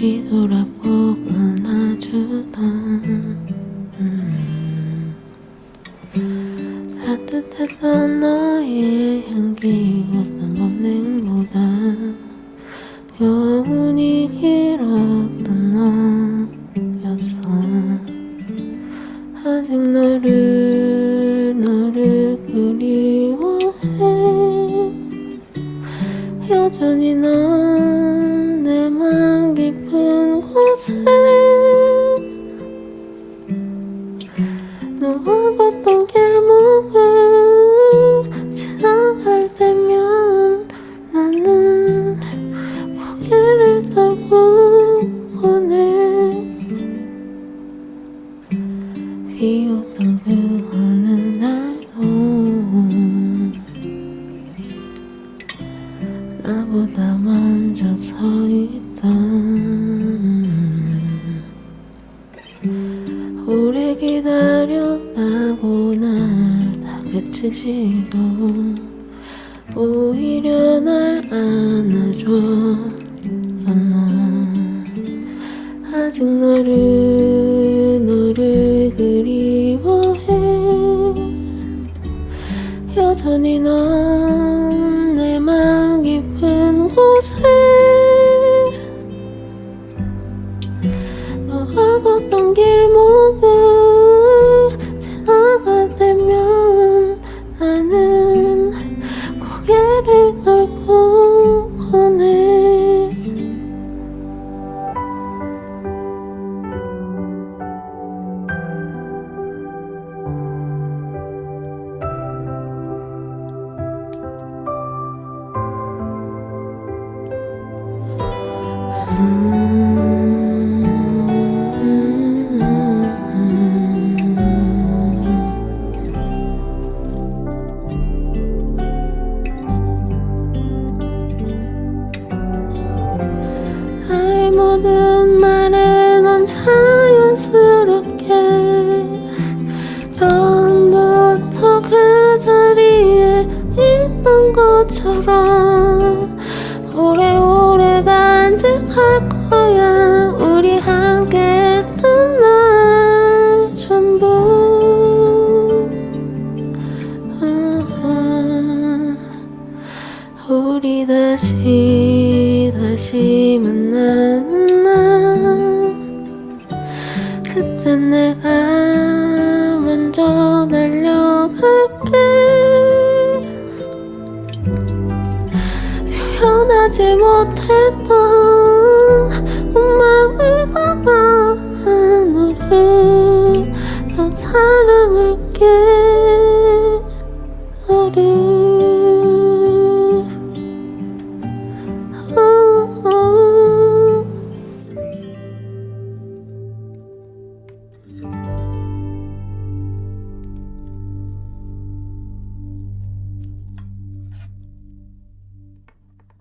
뒤돌아보고 안아주던 따뜻했던 너의 향기 어떤 법냉보다 여운이 길었던 너였어. 아직 너를 너를 그리워해. 여전히 넌 너와 걷던 길목을 지나갈 때면 나는 고개를 떨고 보내. 귀엽던 그 어느 날도 나보다 먼저 서 있던 다그치지도 오히려 날 안아줬던 너 아직 너를 너를 그리워해. 여전히 넌 내 맘 깊은 곳에 모든 날에 넌 자연스럽게 처음부터 그 자리에 있던 것처럼 오래오래 간직할 거야. 우리 함께 했던 날 전부. 아, 우리 다시 다시 만나 그때 내가 먼저 달려갈게. 표현하지 못했던 마음을 담아 하늘을 더 사랑할게